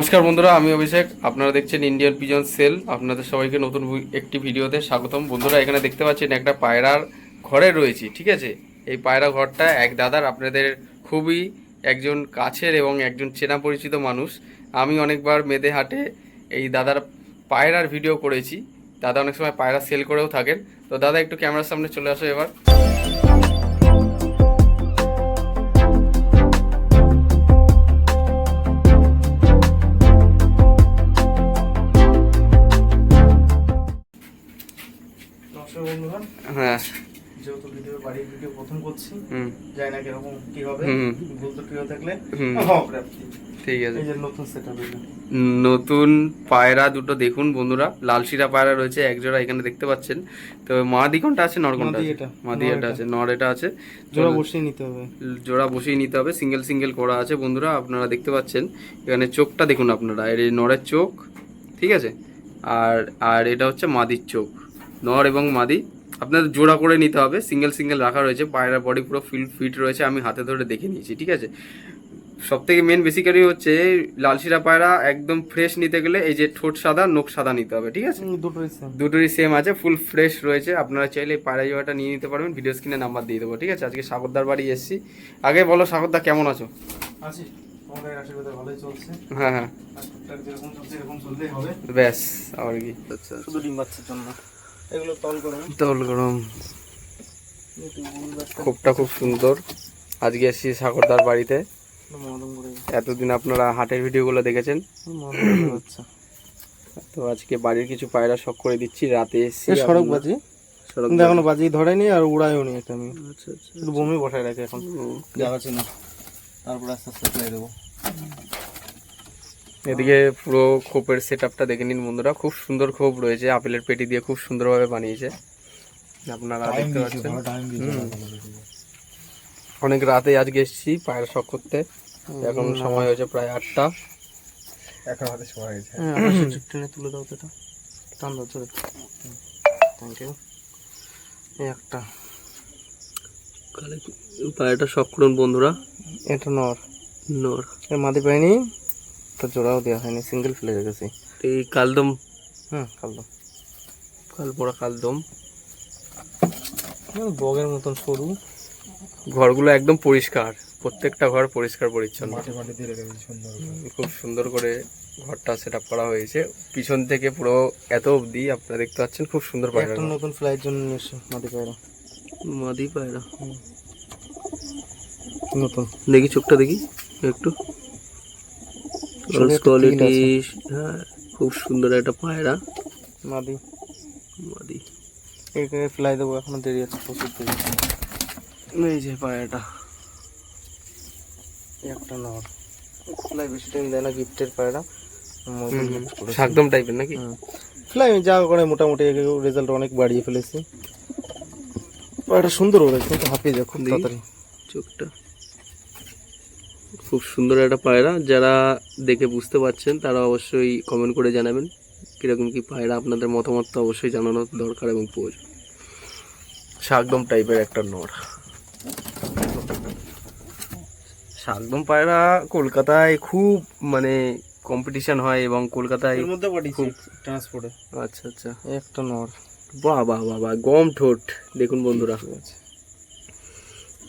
নমস্কার বন্ধুরা, আমি অভিষেক। আপনারা দেখছেন ইন্ডিয়ান পিজন সেল আপনাদের সবাইকে নতুন একটি ভিডিওতে স্বাগতম। বন্ধুরা, এখানে দেখতে পাচ্ছেন একটা পায়রার ঘরে রয়েছি, ঠিক আছে? এই পায়রা ঘরটা এক দাদার, আপনাদের খুবই একজন কাছের এবং একজন চেনা পরিচিত মানুষ। আমি অনেকবার মেদে হাটে এই দাদার পায়রার ভিডিও করেছি। দাদা অনেক সময় পায়রা সেল করেও থাকেন। তো দাদা, একটু ক্যামেরার সামনে চলে আসো এবার। ভিডিও প্রথম করছি। জানি না কীরকম কি হবে ভুল তো থাকলে ঠিক আছে। নতুন নতুন পায়রা দুটো দেখুন বন্ধুরা লাল শিরা পায়রা রয়েছে এক জোড়া এখানে দেখতে পাচ্ছেন। তো মাদি কোনটা আছে নর কোনটা মাদি আছে? এটা। আছে নর এটা আছে। জোড়া বসিয়ে নিতে হবে। জোড়া বসিয়ে নিতে হবে সিঙ্গেল সিঙ্গেল করা আছে বন্ধুরা আপনারা দেখতে পাচ্ছেন। এখানে চোখটা দেখুন আপনারা এর এই নরের চোখ ঠিক আছে? আর আর এটা হচ্ছে মাদির চোখ নর এবং মাদি আপনাদের জোড়া করে নিতে হবে সিঙ্গেল সিঙ্গেল রাখা রয়েছে পায়রা বডি পুরো ফিল ফিট রয়েছে আমি হাতে ধরে দেখে নিয়েছি ঠিক আছে? সব থেকে মেন বেসিক্যালি হচ্ছে লালশিরা পায়রা একদম ফ্রেশ নিতে গেলে এই যে ঠোঁট সাদা নোখ সাদা নিতে হবে ঠিক আছে? দুটোই সেম দুটোরই সেম আছে ফুল ফ্রেশ রয়েছে আপনারা চাইলে এই পায়রা জোড়াটা নিয়ে নিতে পারবেন ভিডিও স্ক্রিনে নাম্বার দিয়ে দেবো ঠিক আছে? আজকে সাগরদার বাড়ি এসেছি। আগে বলো সাগরদা কেমন আছো? আছি তোমাদের আশীর্বাদে ভালোই চলছে। হ্যাঁ হ্যাঁ। আর টুকটাক যেরকম চলছে এরকম চললেই হবে। ব্যাস আর কি? আচ্ছা শুধু ডিম বাচ্চার জন্য। এগুলো তল করে তল গরম। খোপটা খুব সুন্দর। আজকে এসেছি সাগরদার বাড়িতে। এতদিন আপনারা হাটের ভিডিওগুলো দেখেছেন? মদম তো আজকে বাড়ির কিছু পায়রা শখ করে দিচ্ছি। রাতে এসেছি এ সড়ক বাজি। এখনও বাজি। ধরেনি আর উড়াইও নি এটা আমি আচ্ছা আচ্ছা শুধু বমি বসায় রাখি এখন। জায়গা ছিল তারপর আস্তে আস্তে ফেলে দেবো। এদিকে পুরো খোপের সেট আপটা দেখে নিন বন্ধুরা। খুব সুন্দর খোপ রয়েছে আপেলের পেটি দিয়ে খুব সুন্দরভাবে বানিয়েছে। আপনারা দেখতে পাচ্ছেন। অনেক রাতে আজকে এসেছি পায়ের শখ করতে। এখন সময় হয়েছে প্রায় আটটা। এখন হাতে সময় হয়েছে। হ্যাঁ টেনে তুলে দাও তো এটা। টান দাও চলে। থ্যাংক ইউ একটা। পায়েরটা শখ করুন বন্ধুরা। এটা নর। নর। মাদি পাইনি তো জোড়াও দেওয়া হয়নি সিঙ্গেল ফেলে রেখেছি। এই কালদম? হুম কালদম। কাল পড়া কালদম। বগের মতন সরু। ঘরগুলো একদম পরিষ্কার প্রত্যেকটা ঘর পরিষ্কার পরিচ্ছন্ন। খুব সুন্দর করে ঘরটা সেট আপ করা হয়েছে। পিছন থেকে পুরো এত অবধি আপনারা দেখতে পাচ্ছেন খুব সুন্দর পায়রা একটা নতুন ফ্লাইট জন্য নিয়ে এসে মাদি পায়রা। মাদি পায়রা? নতুন। দেখি চোখটা দেখি একটু একটা। কোয়ালিটি হ্যাঁ খুব সুন্দর একটা পায়রা। মাদি। মাদি। এখানে ফ্লাই দেবো এখনও দেরি আছে প্রচুর দেরি। এই যে পায়রাটা। একটা নর। ফ্লাই বেশি টাইম দেয় না গিফটের পায়রা। শাকদম টাইপের নাকি? ফ্লাই যা করে মোটামুটি রেজাল্ট অনেক বাড়িয়ে ফেলেছি। পায়রাটা সুন্দর ওরা কিন্তু হাঁপিয়ে যায় খুব তাড়াতাড়ি। চোখটা। খুব সুন্দর একটা পায়রা। যারা দেখে বুঝতে পারছেন তারা অবশ্যই কমেন্ট করে জানাবেন কীরকম কি পায়রা আপনাদের মতামত তো অবশ্যই জানানো দরকার এবং প্রয়োজন। শাকদম টাইপের একটা নর। শাকদম পায়রা কলকাতায় খুব মানে কম্পিটিশন হয় এবং কলকাতায় মধ্যে খুব- ট্রান্সপোর্টে আচ্ছা আচ্ছা। একটা নর। বাহ বাহ বাহ বাহ গম ঠোঁট। দেখুন বন্ধুরা।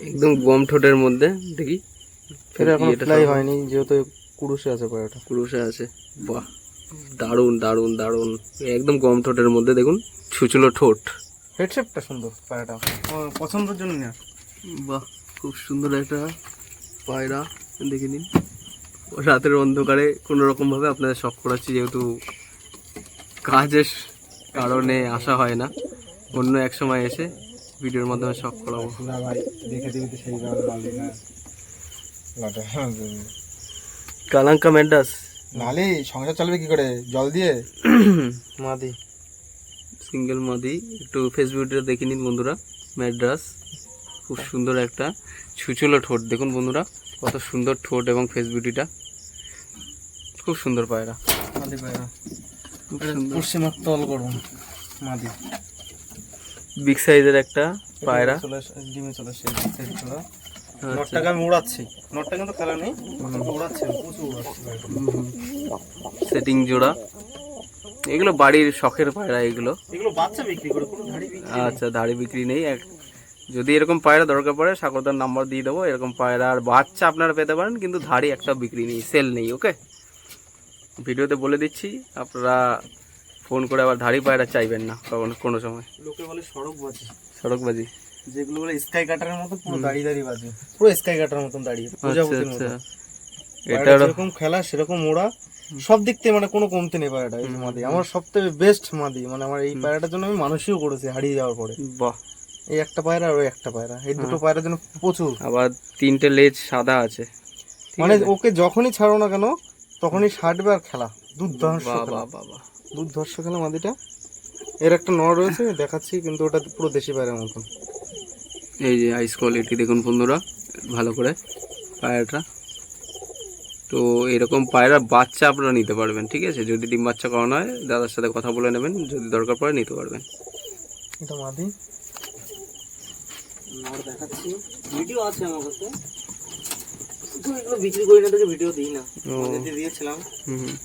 একদম গম ঠোঁটের মধ্যে দেখি। এখন ফ্লাই হয়নি যেহেতু কুড়ুসে আছে পায়রাটা পুরুষে আছে। বাহ দারুণ দারুণ দারুণ। একদম গম ঠোঁটের মধ্যে দেখুন ছুচুলো ঠোঁট। হেডশেপটা সুন্দর পায়রাটা। পছন্দের জন্য নেওয়া বাহ খুব সুন্দর একটা পায়রা দেখে নিন। রাতের অন্ধকারে কোনো রকমভাবে আপনাদের শখ করাচ্ছি যেহেতু কাজের কারণে আসা হয় না। অন্য এক সময় এসে ভিডিওর মাধ্যমে শখ করাবো। ভাই দেখে দিবি সেই কালাঙ্কা ম্যাডাস। নালি সংসার চলবে কি করে? জল দিয়ে? মাদি। সিঙ্গেল মাদি। একটু ফেসবুকটা দেখে নিন বন্ধুরা। ম্যাড্রাস খুব সুন্দর একটা ছুচুলো ঠোঁট। দেখুন বন্ধুরা কত সুন্দর ঠোঁট এবং ফেস বিউটিটা খুব সুন্দর পায়রা। মাদি পায়রা। পশ্চিমার তল করুন মাদি। বিগ সাইজের একটা পায়রা। চলে ডিমে চলে আচ্ছা। নটটাকে আমি উড়াচ্ছি। নটটা কিন্তু খেলা নেই উড়াচ্ছে প্রচুর উড়াচ্ছে। সেটিং জোড়া। এগুলো বাড়ির শখের পায়রা এগুলো। এগুলো বাচ্চা বিক্রি করে কোনো ধাড়ি বিক্রি আচ্ছা দাড়ি বিক্রি নেই। এক যদি এরকম পায়রা দরকার পড়ে সাগরদার নাম্বার দিয়ে দেবো। এরকম পায়রা আর বাচ্চা আপনারা পেতে পারেন কিন্তু ধাড়ি একটা বিক্রি নেই সেল নেই ওকে ভিডিওতে বলে দিচ্ছি আপনারা ফোন করে আবার ধাড়ি পায়রা চাইবেন না কখনো কোনো সময়। লোকে বলে সড়ক বাজে সড়কবাজি। যেগুলো বলে স্কাই কাটারের মতো পুরো দাঁড়িয়ে দাঁড়িয়ে বাজে। পুরো স্কাই কাটার মতন দাঁড়িয়ে আচ্ছা প্রজাপতির আচ্ছা। মতো এটা এটা যেরকম খেলা সেরকম ওরা সব দিক থেকে মানে কোনো কমতি নেই পায়রাটা এই মাদি। আমার সব থেকে বেস্ট মাদি মানে আমার এই পায়রাটার জন্য আমি মানুষইও করেছি হারিয়ে যাওয়ার পরে। বাহ। এই একটা পায়রা আর ওই একটা পায়রা। এই দুটো পায়রার জন্য প্রচুর। আবার তিনটে লেজ সাদা আছে। মানে ওকে যখনই ছাড়ো না কেন তখনই ষাটবে আর খেলা। দুর্ধর্ষ দুর্ধর্ষ খেলা মাদিটা। এর একটা নড় রয়েছে দেখাচ্ছি কিন্তু ওটা পুরো দেশি পায়রার মতন। এই যে আইস কোয়ালিটি দেখুন বন্ধুরা ভালো করে পায়রাটা। তো এরকম পায়রা বাচ্চা আপনারা নিতে পারবেন ঠিক আছে? যদি ডিম বাচ্চা করানো হয় দাদার সাথে কথা বলে নেবেন যদি দরকার পড়ে নিতে পারবেন। এটা মাদি। নর দেখাচ্ছি। ভিডিও আছে আমার কাছে। এগুলো বিক্রি করি না দেখে ভিডিও দিই না। ও। দিয়েছিলাম। হুম হুম।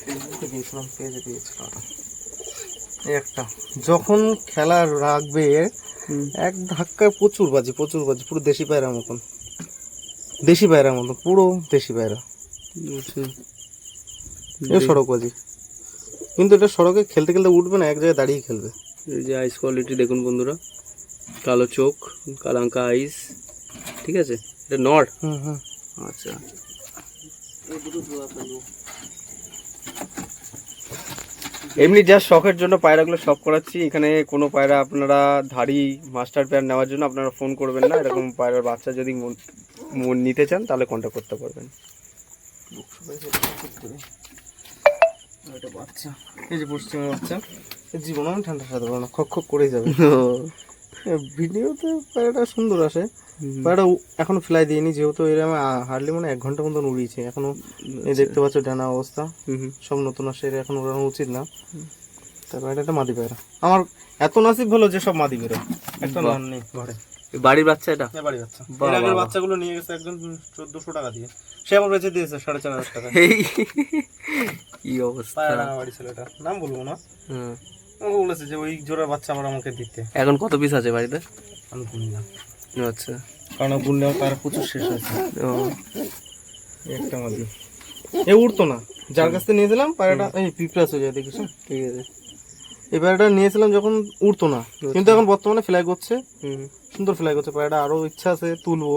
ফেসবুকে দিয়েছিলাম পেজে দিয়েছিলাম একটা। যখন খেলা রাখবে। এক ধাক্কায় প্রচুর বাজে প্রচুর বাজে পুরো দেশি পায়রা মতন। দেশি পায়রার মতন পুরো দেশি পায়রা। আচ্ছা। এটা সড়ক বাজি। কিন্তু এটা সড়কে খেলতে খেলতে উঠবে না এক জায়গায় দাঁড়িয়ে খেলবে। এই যে আইস কোয়ালিটি দেখুন বন্ধুরা কালো চোখ কালাঙ্কা আইস ঠিক আছে? এটা নর হুম হুম। আচ্ছা। এমনি জাস্ট শখের জন্য পায়রাগুলো শখ করাচ্ছি। এখানে কোনো পায়রা আপনারা ধাড়ি মাস্টার পেয়ার নেওয়ার জন্য আপনারা ফোন করবেন না। এরকম পায়রার বাচ্চা যদি মন- নিতে চান তাহলে কন্ট্যাক্ট করতে পারবেন। বাচ্চা। এই যে পশ্চিমের বাচ্চা। জীবন আমি ঠান্ডা সাথে খক খক করেই যাবে। ভিডিওতে পায়রাটা সুন্দর আসে। পায়রাটা এখনও ফ্লাই দিইনি যেহেতু এর আমি হার্ডলি মানে এক ঘণ্টা মতন উড়িয়েছি। এখনও দেখতে পাচ্ছ ডানা অবস্থা। সব নতুন আসে এর এখন উড়ানো উচিত না। তার পায়রাটা একটা মাদি পায়রা। আমার এত নাসিব হলো যে সব মাদি বেরো একটা বাহ। নেই ঘরে। বাড়ির বাচ্চা এটা? বাড়ি বাচ্চা। এর আগের। বাচ্চাগুলো নিয়ে গেছে একজন চোদ্দশো টাকা দিয়ে। সে আমার বেঁচে দিয়েছে সাড়ে চার হাজার টাকা। এই কি অবস্থা। বাড়ি ছেলেটা নাম বলব না। হুম। আমাকে বলেছে যে ওই জোড়ার বাচ্চা আবার আমাকে দিতে। এখন কত পিস আছে বাড়িতে? আমি গুনি আচ্ছা। কারণ গুনলে আমার পায়রা প্রচুর শেষ হয়েছে। ও। একটা মাদি এ উঠতো না। যার কাছ থেকে নিয়েছিলাম পায়রাটা এই পিঁপড়াস হয়ে যায় দেখিস ঠিক আছে। এই পায়রাটা নিয়েছিলাম যখন উঠতো না। কিন্তু এখন বর্তমানে ফ্লাই করছে হুম। সুন্দর ফ্লাই করছে পায়রাটা আরও ইচ্ছা আছে তুলবো।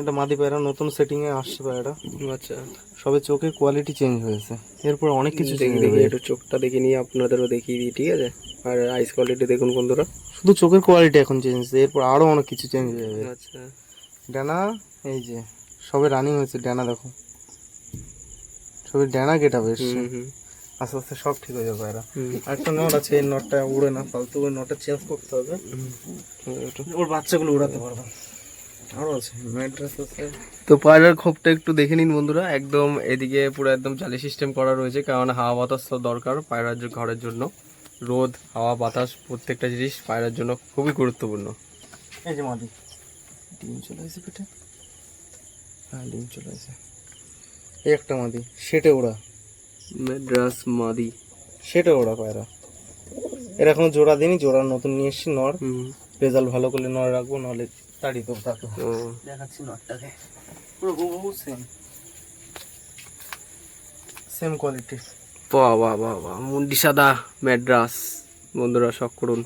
এটা মাদি পায়রা নতুন সেটিং এ আসছে পায়রাটা। আচ্ছা। সবে চোখের কোয়ালিটি চেঞ্জ হয়েছে। এরপর অনেক কিছু চেঞ্জ দেখি একটু চোখটা দেখে নিয়ে আপনাদেরও দেখিয়ে দিই ঠিক আছে? আর আইস কোয়ালিটি দেখুন বন্ধুরা। শুধু চোখের কোয়ালিটি এখন চেঞ্জ হয়েছে এরপর আরও অনেক কিছু চেঞ্জ হয়ে যাবে আচ্ছা। ডানা এই যে সবে রানিং হয়েছে ডানা দেখো। সবে ডানা কেটা বেশ আস্তে আস্তে সব ঠিক হয়ে যাবে পায়রা। হুম। আরেকটা নট আছে এই নটটা উড়ে না ফালতু ওই নটটা চেঞ্জ করতে হবে। ওর বাচ্চাগুলো উড়াতে পারবে আরও আছে ম্যাড্রেস আছে তো পায়রার খোপটা একটু দেখে নিন বন্ধুরা। একদম এদিকে পুরো একদম জালি সিস্টেম করা রয়েছে কারণ হাওয়া বাতাস তো দরকার পায়রার ঘরের জন্য। রোদ হাওয়া বাতাস প্রত্যেকটা জিনিস পায়রার জন্য খুবই গুরুত্বপূর্ণ। এই যে মাদি ডিম চলে আসে পেটে। হ্যাঁ ডিম চলে আসে। এই একটা মাদি সেটে ওড়া। মেড্রাস মাদি। সেটে ওড়া পায়রা। এর এখনও জোড়া দিনই জোড়া নতুন নিয়ে এসছি নর। হুম। রেজাল্ট ভালো করলে নর রাখব নাহলে তাড়ি দেবো তাকে দেখাচ্ছি নটটাকে। পুরো হুবহু সেম সেম কোয়ালিটি বাহ বাহ বাহ বাহ। মুন্ডি সাদা ম্যাড্রাস। বন্ধুরা শখ করুন।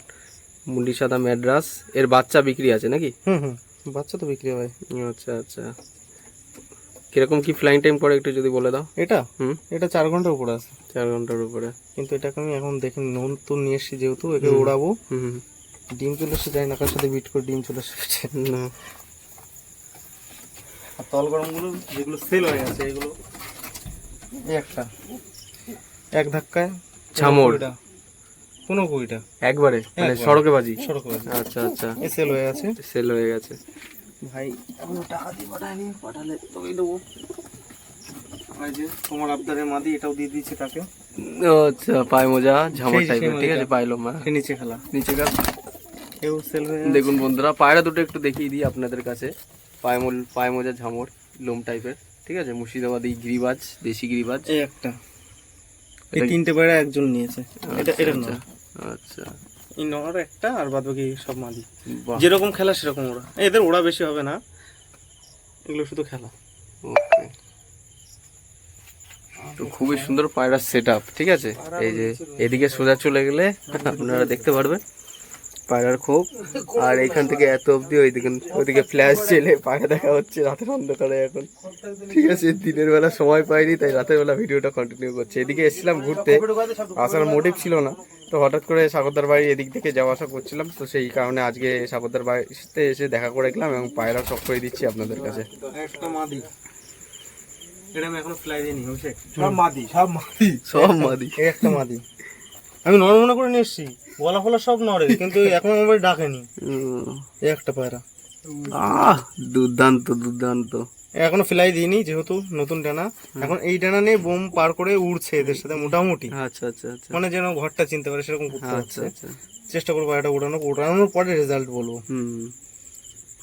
মুন্ডি সাদা ম্যাড্রাস। এর বাচ্চা বিক্রি আছে নাকি? হুম হুম। বাচ্চা তো বিক্রি হয়। আচ্ছা আচ্ছা। কীরকম কি ফ্লাইং টাইম পরে একটু যদি বলে দাও? এটা? হুম। এটা চার ঘণ্টার উপরে আছে। চার ঘণ্টার উপরে। কিন্তু এটাকে আমি এখন দেখি নতুন নিয়ে এসেছি যেহেতু একে উড়াবো। হুম হুম। ডিম চলে এসে যায় না কার সাথে বিট করে ডিম চলে এসেছে না। আর তল গরমগুলো যেগুলো সেল হয়ে গেছে এগুলো এই একটা। এক ধাক্কায় ঝামর। কুড়িটা পনেরো কুড়িটা। একবারে? মানে সড়কে বাজি? সড়ক বাজি। আচ্ছা আচ্ছা। সেল হয়ে আছে সেল হয়ে গেছে। ভাই এখনও টাকা দিয়ে পাঠায়নি পাঠালে তবেই দেবো। এই যে তোমার আবদারের মাদি এটাও দিয়ে দিয়েছি তাকে। আচ্ছা পায়ে মোজা সেই টাইপের ঠিক আছে। পাইলো মা। নিচে খেলা। নিচে আছে। দেখুন বন্ধুরা পায়রা দুটো একটু দেখিয়ে দিই আপনাদের কাছে। পায়ে মোল পায়ে মোজা ঝামর লোম টাইপের ঠিক আছে? মুর্শিদাবাদি গিরিবাজ দেশি গিরিবাজ। এই একটা। এই তিনটে পায়রা একজন নিয়েছে। এটা এটা আচ্ছা, নয়। আচ্ছা এই নর একটা আর বাদ বাকি সব মাদি। যেরকম খেলা সেরকম ওরা। এদের ওরা বেশি হবে না। এগুলো শুধু খেলা। ওকে তো খুবই সুন্দর পায়রার সেট আপ ঠিক আছে? এই যে এদিকে সোজা চলে গেলে আপনারা দেখতে পারবেন। পায়রার খোপ। আর এইখান থেকে এত অবধি ওইদিকে ওইদিকে ফ্ল্যাশ জেলে পায়রা দেখা হচ্ছে রাতের অন্ধকারে এখন। ঠিক আছে দিনের বেলা সময় পাইনি তাই রাতের বেলা ভিডিওটা কন্টিনিউ করছে। এদিকে এসেছিলাম ঘুরতে আসার মোটিভ ছিল না। তো হঠাৎ করে সাগরদার বাড়ি এদিক থেকে যাওয়া আসা করছিলাম তো সেই কারণে আজকে সাগরদার বাড়িতে এসে দেখা করে গেলাম এবং পায়রা সব করে দিচ্ছি আপনাদের কাছে। একটা মাদি। এটা আমি এখনও ফ্লাই দিইনি অভিষেক। সব মাদি সব মাদি। সব মাদি। এই একটা মাদি। আমি নর মনে করে নিয়ে এসছি। গলা ফলা সব নরে কিন্তু এখন আমার ডাকেনি। একটা পায়রা। আহ দুর্দান্ত দুর্দান্ত। এখনও ফ্লাই দিইনি যেহেতু নতুন ডানা। এখন এই ডানা নিয়ে বোম পার করে উড়ছে এদের সাথে মোটামুটি। আচ্ছা আচ্ছা আচ্ছা। মানে যেন ঘরটা চিনতে পারে সেরকম করতে আচ্ছা আচ্ছা। চেষ্টা করব এটা উড়ানো উড়ানোর পরে রেজাল্ট বলব। হুম।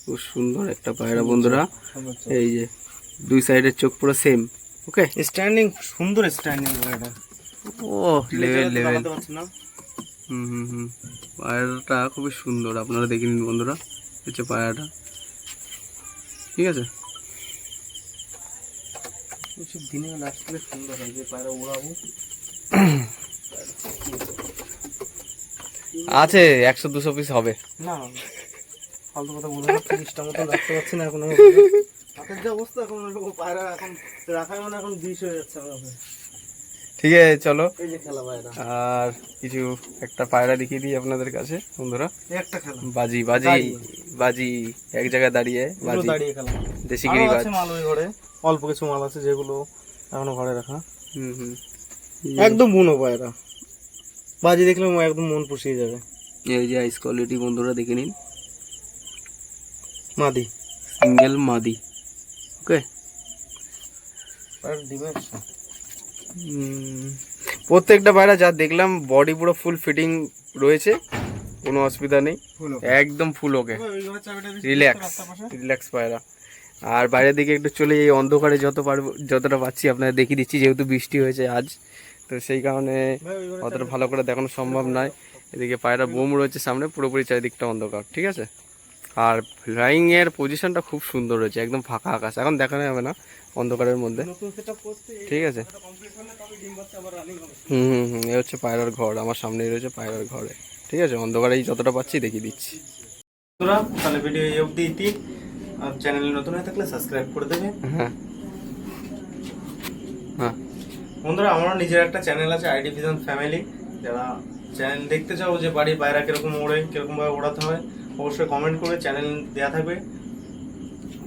খুব সুন্দর একটা পায়রা বন্ধুরা। এই যে দুই সাইডের চোখ পুরো সেম ওকে স্ট্যান্ডিং সুন্দর স্ট্যান্ডিং এটা ও লেভেল লেভেল না। হুম হুম হুম। পায়রাটা খুবই সুন্দর আপনারা দেখে নিন বন্ধুরা হচ্ছে পায়রাটা। ঠিক আছে? কিছু দিনে সুন্দর হয় যে পায়রা উড়াবো। আছে একশো দুশো পিস হবে। না ফালতু কথা তিরিশটা মতো রাখতে পারছি না এখন আমি। হাতের যে অবস্থা এখন পায়রা এখন রাখাই মানে এখন বিষ হয়ে যাচ্ছে আমার। ঠিক আছে চলো। আর কিছু একটা পায়রা দেখিয়ে দিই আপনাদের কাছে বন্ধুরা। বাজি বাজি বাজি। এক জায়গায় দাঁড়িয়ে বাজি। দেশি আরও মাল ওই ঘরে অল্প কিছু মাল আছে যেগুলো এখনও ঘরে রাখা। হুম হুম। একদম বুনো পায়রা। বাজি দেখলে একদম মন পুষিয়ে যাবে। এই যে আইস কোয়ালিটি বন্ধুরা দেখে নিন। মাদি। সিঙ্গেল মাদি। ওকে ডিমের প্রত্যেকটা পায়রা যা দেখলাম বডি পুরো ফুল ফিটিং রয়েছে কোনো অসুবিধা নেই। একদম ফুল ওকে রিল্যাক্স রিল্যাক্স পায়রা। আর বাইরের দিকে একটু চলে এই অন্ধকারে যত পারব যতটা পাচ্ছি আপনাদের দেখিয়ে দিচ্ছি যেহেতু বৃষ্টি হয়েছে আজ। তো সেই কারণে অতটা ভালো করে দেখানো সম্ভব নয়। এদিকে পায়রা বোম রয়েছে সামনে পুরোপুরি চারিদিকটা অন্ধকার ঠিক আছে? আর ফ্লাইং এর পজিশনটা খুব সুন্দর রয়েছে একদম ফাঁকা আকাশ। এখন দেখানো যাবে না অন্ধকারের মধ্যে। ঠিক আছে। হুম হুম হুম এ হচ্ছে পায়রার ঘর আমার সামনেই রয়েছে পায়রার ঘরে। ঠিক আছে অন্ধকারেই যতটা পাচ্ছি দেখিয়ে দিচ্ছি। বন্ধুরা তাহলে ভিডিও এই অবধি ইতি আর চ্যানেলে নতুন হয়ে থাকলে সাবস্ক্রাইব করে দেবে। হ্যাঁ। হ্যাঁ। বন্ধুরা আমারও নিজের একটা চ্যানেল আছে আইডি ভিজন ফ্যামিলি যারা চ্যানেল দেখতে চাও যে বাড়ির বাইরে কীরকম ওড়ে কীরকম ভাবে ওড়াতে হয় অবশ্যই কমেন্ট করে চ্যানেল দেওয়া থাকবে।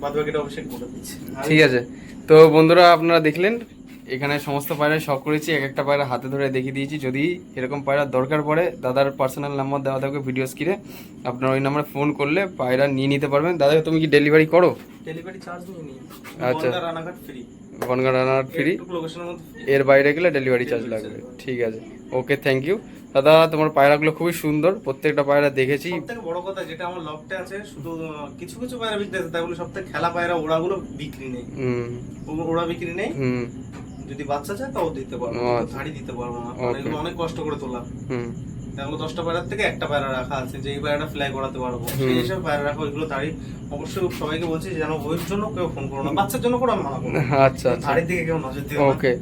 বাদ বাকিটা অবশ্যই করে দিচ্ছি। ঠিক আছে। তো বন্ধুরা আপনারা দেখলেন এখানে সমস্ত পায়রাই শখ করেছি এক একটা পায়রা হাতে ধরে দেখিয়ে দিয়েছি। যদি এরকম পায়রার দরকার পড়ে দাদার পার্সোনাল নাম্বার দেওয়া থাকবে ভিডিও স্ক্রিনে আপনারা ওই নাম্বারে ফোন করলে পায়রা নিয়ে নিতে পারবেন। দাদা তুমি কি ডেলিভারি করো? ডেলিভারি চার্জ নিয়ে আচ্ছা। রানাঘাট ফ্রি বনগা রানার ফ্রি। এর বাইরে গেলে ডেলিভারি চার্জ লাগবে। ঠিক আছে। ওকে থ্যাংক ইউ দাদা তোমার পায়রাগুলো খুবই সুন্দর। প্রত্যেকটা পায়রা দেখেছি। সব থেকে বড় কথা যেটা আমার লকটে আছে শুধু কিছু কিছু পায়রা বিক্রি আছে তাগুলো সব থেকে খেলা পায়রা ওড়াগুলো বিক্রি নেই। হুম। ওড়া বিক্রি নেই? হুম। যদি বাচ্চা চায় তাও দিতে পারব ও আচ্ছা। দিতে পারব না। এগুলো অনেক কষ্ট করে তোলা। হুম। এগুলো দশটা পায়রার থেকে একটা পায়রা রাখা আছে যে এই পায়রাটা ফ্লাই করাতে পারব। সেই হিসাবে পায়রা রাখা ওইগুলো দাড়ি অবশ্যই সবাইকে বলছি যেন ওই জন্য কেউ ফোন করো না। বাচ্চার জন্য করে আমি মানা করব আচ্ছা আচ্ছা। ধাড়ির দিকে কেউ নজর দিও ওকে।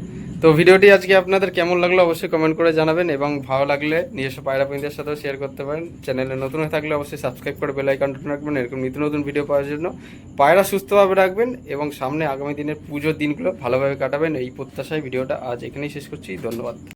তো ভিডিওটি আজকে আপনাদের কেমন লাগল অবশ্যই কমেন্ট করে জানাবেন এবং ভালো লাগলে নিজস্ব পায়রা পিন্দের সাথেও শেয়ার করতে পারেন। চ্যানেলে নতুন হয়ে থাকলে অবশ্যই সাবস্ক্রাইব করে বেল আইকনটা রাখবেন। এরকম নিত্য নতুন ভিডিও পাওয়ার জন্য পায়রা সুস্থভাবে রাখবেন এবং সামনে আগামী দিনের পুজোর দিনগুলো ভালোভাবে কাটাবেন। এই প্রত্যাশায় ভিডিওটা আজ এখানেই শেষ করছি। ধন্যবাদ।